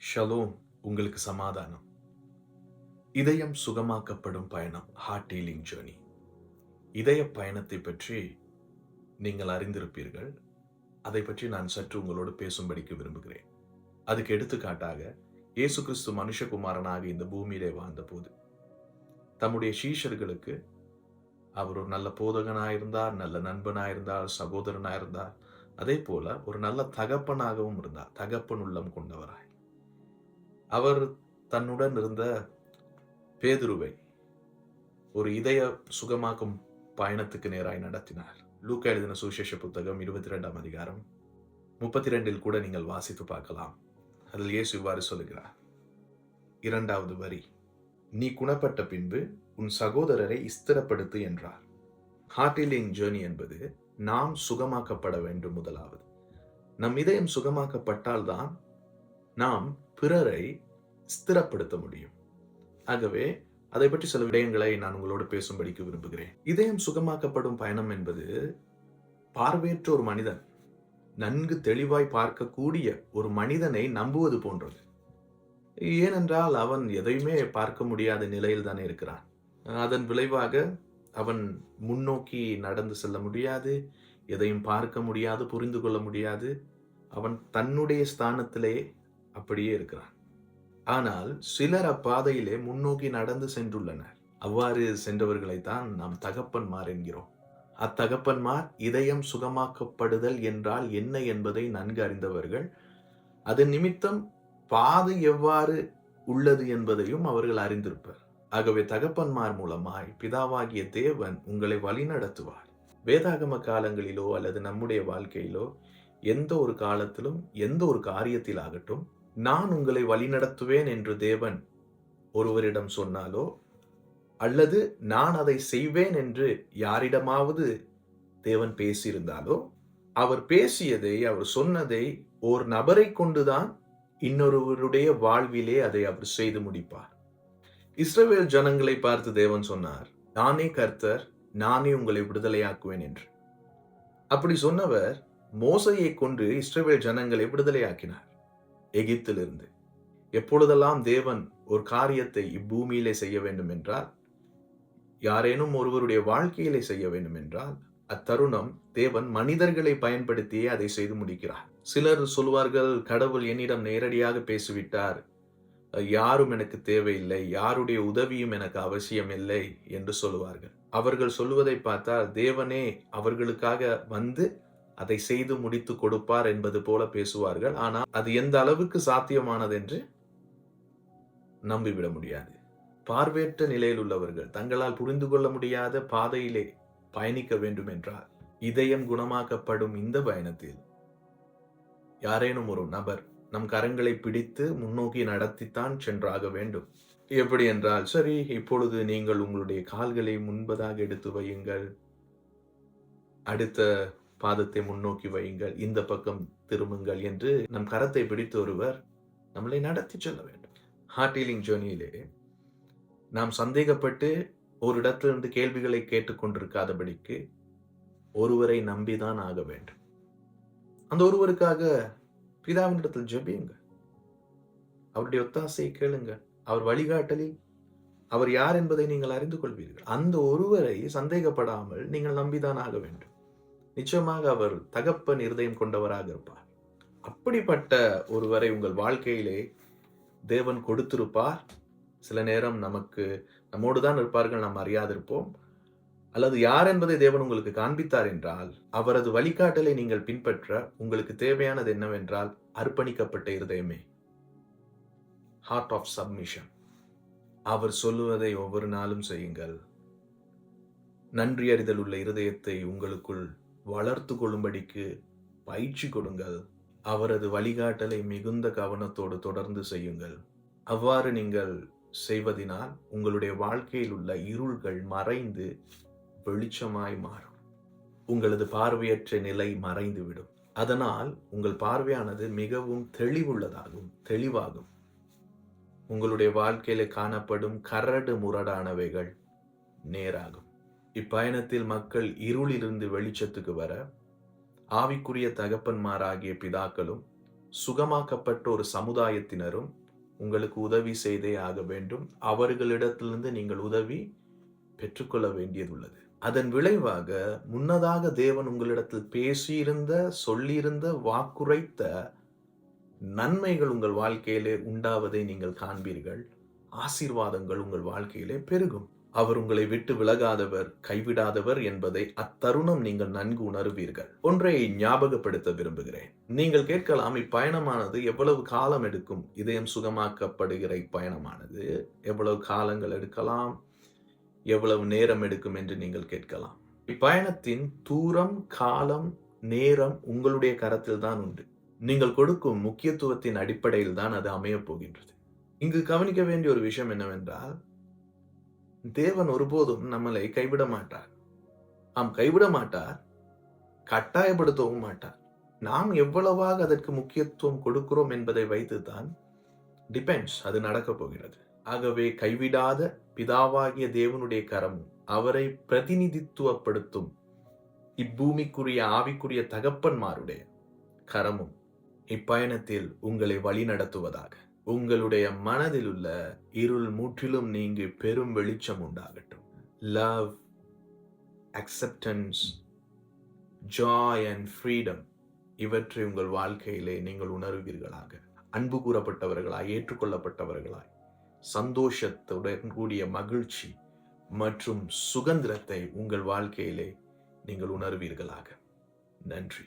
Shalom உங்களுக்கு சமாதானம். இதயம் சுகமாக்கப்படும் பயணம் ஹார்ட் ஹீலிங் ஜேர்னி. இதய பயணத்தை பற்றி நீங்கள் அறிந்திருப்பீர்கள். அதை பற்றி நான் சற்று உங்களோடு பேசும்படிக்கு விரும்புகிறேன். அதுக்கு எடுத்துக்காட்டாக இயேசு கிறிஸ்து மனுஷகுமாரனாக இந்த பூமியிலே வாழ்ந்தபோது தம்முடைய சீஷர்களுக்கு அவர் ஒரு நல்ல போதகனாயிருந்தார் நல்ல நண்பனாயிருந்தார் சகோதரனாயிருந்தார். அதே போல ஒரு நல்ல தகப்பனாகவும் இருந்தார். தகப்பன் உள்ளம் கொண்டவராய். அவர் தன்னுடன் இருந்த பேதுருவை ஒரு இதய சுகமாக்கும் பயணத்துக்கு நேராய் நடத்தினார். லூக்கா எழுதின சுவிசேஷ புத்தகம் இருபத்தி ரெண்டாம் அதிகாரம் முப்பத்தி ரெண்டில் கூட நீங்கள் வாசித்து பார்க்கலாம். அதில் இயேசு இவ்வாறு சொல்லுகிறார். இரண்டாவது வரி நீ குணப்பட்ட பின்பு உன் சகோதரரை ஸ்திரப்படுத்து என்றார். ஹார்டிலிங் ஜேர்னி என்பது நாம் சுகமாக்கப்பட வேண்டும் முதலாவது. நம் இதயம் சுகமாக்கப்பட்டால்தான் நாம் பிறரை ஸ்திரப்படுத்த முடியும். ஆகவே அதை பற்றி சில விடயங்களை நான் உங்களோடு பேசும்படிக்கு விரும்புகிறேன். இதயம் சுகமாக்கப்படும் பயணம் என்பது பார்வையற்ற ஒரு மனிதன் நன்கு தெளிவாய் பார்க்கக்கூடிய ஒரு மனிதனை நம்புவது போன்றது. ஏனென்றால் அவன் எதையுமே பார்க்க முடியாத நிலையில் தானே இருக்கிறான். அதன் விளைவாக அவன் முன்னோக்கி நடந்து செல்ல முடியாது எதையும் பார்க்க முடியாது புரிந்து கொள்ள முடியாது. அவன் தன்னுடைய ஸ்தானத்திலே அப்படியே இருக்கிறான். ஆனால் சிலர் அப்பாதையிலே முன்னோக்கி நடந்து சென்றுள்ளனர். அவ்வாறு சென்றவர்களைத்தான் நாம் தகப்பன்மார் என்கிறோம். அத்தகப்பன்மார் இதயம் சுகமாக்கப்படுதல் என்றால் என்ன என்பதை நன்கு அறிந்தவர்கள் அதன் நிமித்தம் பாதை எவ்வாறு உள்ளது என்பதையும் அவர்கள் அறிந்திருப்பர். ஆகவே தகப்பன்மார் மூலமாய் பிதாவாகிய தேவன் உங்களை வழிநடத்துவார் வேதாகம காலங்களிலோ அல்லது நம்முடைய வாழ்க்கையிலோ எந்த ஒரு காலத்திலும் எந்த ஒரு காரியத்திலாகட்டும் நான் உங்களை வழிநடத்துவேன் என்று தேவன் ஒருவரிடம் சொன்னாலோ? அல்லது நான் அதை செய்வேன் என்று யாரிடமாவது தேவன் பேசியிருந்தாலோ? அவர் பேசியதை அவர் சொன்னதை ஓர் நபரை கொண்டுதான் இன்னொருவருடைய வாழ்விலே அதை அவர் செய்து முடிப்பார். இஸ்ரவேல் ஜனங்களை பார்த்து தேவன் சொன்னார் நானே கர்த்தர் நானே உங்களை விடுதலையாக்குவேன் என்று. அப்படி சொன்னவர் மோசையை கொண்டு இஸ்ரவேல் ஜனங்களை விடுதலையாக்கினார். எகிப்திலிருந்து. எப்பொழுதெல்லாம் தேவன் ஒரு காரியத்தை இப்பூமியிலே செய்ய வேண்டும் என்றால் யாரேனும் ஒருவருடைய வாழ்க்கையிலே செய்ய வேண்டும் என்றால் அத்தருணம் தேவன் மனிதர்களை பயன்படுத்தியே அதை செய்து முடிக்கிறார். சிலர் சொல்வார்கள் கடவுள் என்னிடம் நேரடியாக பேசிவிட்டார். யாரும் எனக்கு தேவையில்லை. யாருடைய உதவியும் எனக்கு அவசியம் இல்லை என்று சொல்லுவார்கள். அவர்கள் சொல்வதை பார்த்தால் தேவனே அவர்களுக்காக வந்து அதை செய்து முடித்து கொடுப்பார் என்பது போல பேசுவார்கள். ஆனால் அது எந்த அளவுக்கு சாத்தியமானது என்று நம்பிவிட முடியாது. பார்வையற்ற நிலையில் உள்ளவர்கள் தங்களால் புரிந்து கொள்ள முடியாத பாதையிலே பயணிக்க வேண்டும் என்றால் இதயம் குணமாக்கப்படும் இந்த பயணத்தில் யாரேனும் ஒரு நபர் நம் கரங்களை பிடித்து முன்னோக்கி நடத்தித்தான் சென்றாக வேண்டும். எப்படி என்றால் சரி இப்பொழுது நீங்கள் உங்களுடைய கால்களை முன்பதாக எடுத்து வையுங்கள். அடுத்த பாதத்தை முன்னோக்கி வையுங்கள் இந்த பக்கம் திரும்புங்கள் என்று நம் கரத்தை பிடித்து ஒருவர் நம்மளை நடத்தி செல்ல வேண்டும். ஹார்ட் ஹீலிங் ஜேர்னியிலே நாம் சந்தேகப்பட்டு ஒரு இடத்திலிருந்து கேள்விகளை கேட்டுக்கொண்டிருக்காதபடிக்கு ஒருவரை நம்பிதான் ஆக வேண்டும். அந்த ஒருவருக்காக பிதாவினிடத்தில் ஜெபியுங்க அவருடைய ஒத்தாசையை கேளுங்க அவர் வழிகாட்டலில் அவர் யார் என்பதை நீங்கள் அறிந்து கொள்வீர்கள். அந்த ஒருவரை சந்தேகப்படாமல் நீங்கள் நம்பிதான் ஆக வேண்டும். நிச்சயமாக அவர் தகப்பன் இருதயம் கொண்டவராக இருப்பார். அப்படிப்பட்ட ஒருவரை உங்கள் வாழ்க்கையிலே தேவன் கொடுத்திருப்பார். சில நேரம் நமக்கு நம்மோடு தான் இருப்பார்கள் நாம் அறியாதிருப்போம். அல்லது யார் என்பதை தேவன் உங்களுக்கு காண்பித்தார் என்றால் அவரது வழிகாட்டலை நீங்கள் பின்பற்ற உங்களுக்கு தேவையானது என்னவென்றால் அர்ப்பணிக்கப்பட்ட இருதயமே. ஹார்ட் ஆஃப் சப்மிஷன் அவர் சொல்லுவதை ஒவ்வொரு நாளும் செய்யுங்கள். நன்றி அறிதல் உள்ள இருதயத்தை உங்களுக்குள் வளர்த்து கொள்ளும்படிக்கு பயிற்சி கொடுங்கள். அவரது வழிகாட்டலை மிகுந்த கவனத்தோடு தொடர்ந்து செய்யுங்கள். அவ்வாறு நீங்கள் செய்வதினால் உங்களுடைய வாழ்க்கையில் உள்ள இருள்கள் மறைந்து வெளிச்சமாய் மாறும். உங்களது பார்வையற்ற நிலை மறைந்துவிடும். அதனால் உங்கள் பார்வையானது மிகவும் தெளிவுள்ளதாகும் தெளிவாகும். உங்களுடைய வாழ்க்கையில காணப்படும் கரடு முரடானவைகள் நேராகும். இப்பயணத்தில் மக்கள் இருளிலிருந்து வெளிச்சத்துக்கு வர ஆவிக்குரிய தகப்பன்மாராகிய பிதாக்களும் சுகமாக்கப்பட்ட ஒரு சமுதாயத்தினரும் உங்களுக்கு உதவி செய்தே ஆக வேண்டும். அவர்களிடத்திலிருந்து நீங்கள் உதவி பெற்றுக்கொள்ள வேண்டியதுள்ளது. அதன் விளைவாக முன்னதாக தேவன் உங்களிடத்தில் பேசியிருந்த சொல்லியிருந்த வாக்குரைத்த நன்மைகள் உங்கள் வாழ்க்கையிலே உண்டாவதை நீங்கள் காண்பீர்கள். ஆசீர்வாதங்கள் உங்கள் வாழ்க்கையிலே பெருகும். அவர் உங்களை விட்டு விலகாதவர் கைவிடாதவர் என்பதை அத்தருணம் நீங்கள் நன்கு உணர்வீர்கள். ஒன்றை ஞாபகப்படுத்த விரும்புகிறேன். நீங்கள் கேட்கலாம் இப்பயணமானது எவ்வளவு காலம் எடுக்கும்? இதயம் சுகமாக்கப்படுகிற இப்பயணமானது எவ்வளவு காலங்கள் எடுக்கலாம்? எவ்வளவு நேரம் எடுக்கும் என்று நீங்கள் கேட்கலாம். இப்பயணத்தின் தூரம் காலம் நேரம் உங்களுடைய கரத்தில் தான் உண்டு. நீங்கள் கொடுக்கும் முக்கியத்துவத்தின் அடிப்படையில் தான் அது அமையப் போகின்றது. இங்கு கவனிக்க வேண்டிய ஒரு விஷயம் என்னவென்றால் தேவன் ஒருபோதும் நம்மளை கைவிட மாட்டார். நாம் கைவிட மாட்டார் கட்டாயப்படுத்தவும் மாட்டார். நாம் எவ்வளவாக அதற்கு முக்கியத்துவம் கொடுக்கிறோம் என்பதை வைத்துதான் டிபெண்ட்ஸ் அது நடக்கப் போகிறது. ஆகவே கைவிடாத பிதாவாகிய தேவனுடைய கரமும் அவரை பிரதிநிதித்துவப்படுத்தும் இப்பூமிக்குரிய ஆவிக்குரிய தகப்பன்மாருடைய கரமும் இப்பயணத்தில் உங்களை வழிநடத்துவதாக. உங்களுடைய மனதில் உள்ள இருள் முற்றிலும் நீங்கி பெரும் வெளிச்சம் உண்டாகட்டும். Love acceptance joy and freedom இவற்றை உங்கள் வாழ்க்கையிலே நீங்கள் உணர்வீர்களாக. அன்பு கூறப்பட்டவர்களாய் ஏற்றுக்கொள்ளப்பட்டவர்களாய் சந்தோஷத்துடன் கூடிய மகிழ்ச்சி மற்றும் சுதந்திரத்தை உங்கள் வாழ்க்கையிலே நீங்கள் உணர்வீர்களாக. நன்றி.